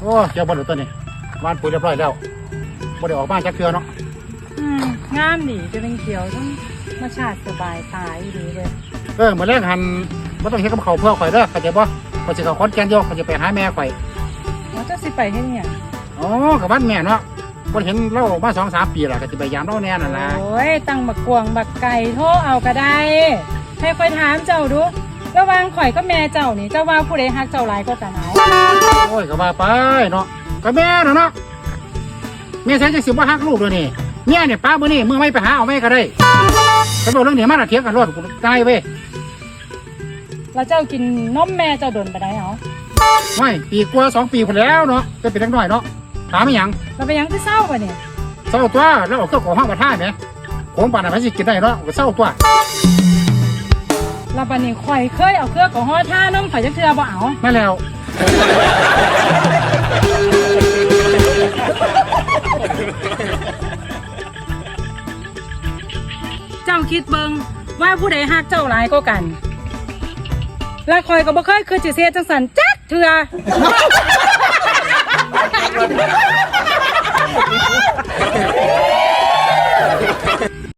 โอ้เจ้าบ่ได้ตัวนี้วานปุ๋ยเรียบร้อยแล้วบ่ได้ออกมาจากเทือเนาะอืมงามดีจะเป็นเขียวต้องมาชาติสบายตายดีเลยเออมื้อแรกหันบ่ต้องเฮ็ดกับเขาวเพื่อข่อยเด้อเข้าใจบ่ข่อยสิเข้าขอนแก่นอยู่ข่อยจะไปหาแม่ข่อยเราจะสิไปให้เนี่ยอ๋อกับบ้านแม่เนาะบ่เห็นเรามา2-3ปีแล้วก็สิไปยามเราแน่นั่นล่ะโอ้ยตั้งบักกวงบักไก่โทรเอาก็ได้ให้คอยถามเจ้าดู ระหว่างข่อยก็แม่เจ้านี่เจ้าว่าผู้ใดฮักเจ้าหลายก็กันเอาโอ้ยก็ว่าไปเนาะก็แม่น่ะเนาะแม่ใช้จังสิบ่ฮักลูกเด้อนี่เมียเนี่ยป้ามื้อนี้มื้อไม่ไปหาเอาแม่ก็ได้ก็บอกเรื่องนี้มาน่ะเถียงกันรถกูตายเว้ยแล้วเจ้ากินนมแม่เจ้าโดนไปได้เหรอไม่ปีกว่าสองปีพอแล้วเนาะจะเป็นเล็กน้อยเนาะถามไม่ยังเราไปยังที่เศร้าป่ะเนี่ยเศร้าตัวแล้วเอาเครื่องของห้างมาท่าไหมของป่านอะไรสิกินได้เนาะก็เศร้าตัว เราบันนี้ข่อยเคยเอาเครื่องของห่อท่านมข่อยจะเทือบ่เอานั่นแล้ว เจ้าคิดเบิงว่าผู้ใดฮักเจ้าหลายก็กัน และข่อยก็บ่เคยคือจิเสียจังสันจักเทือ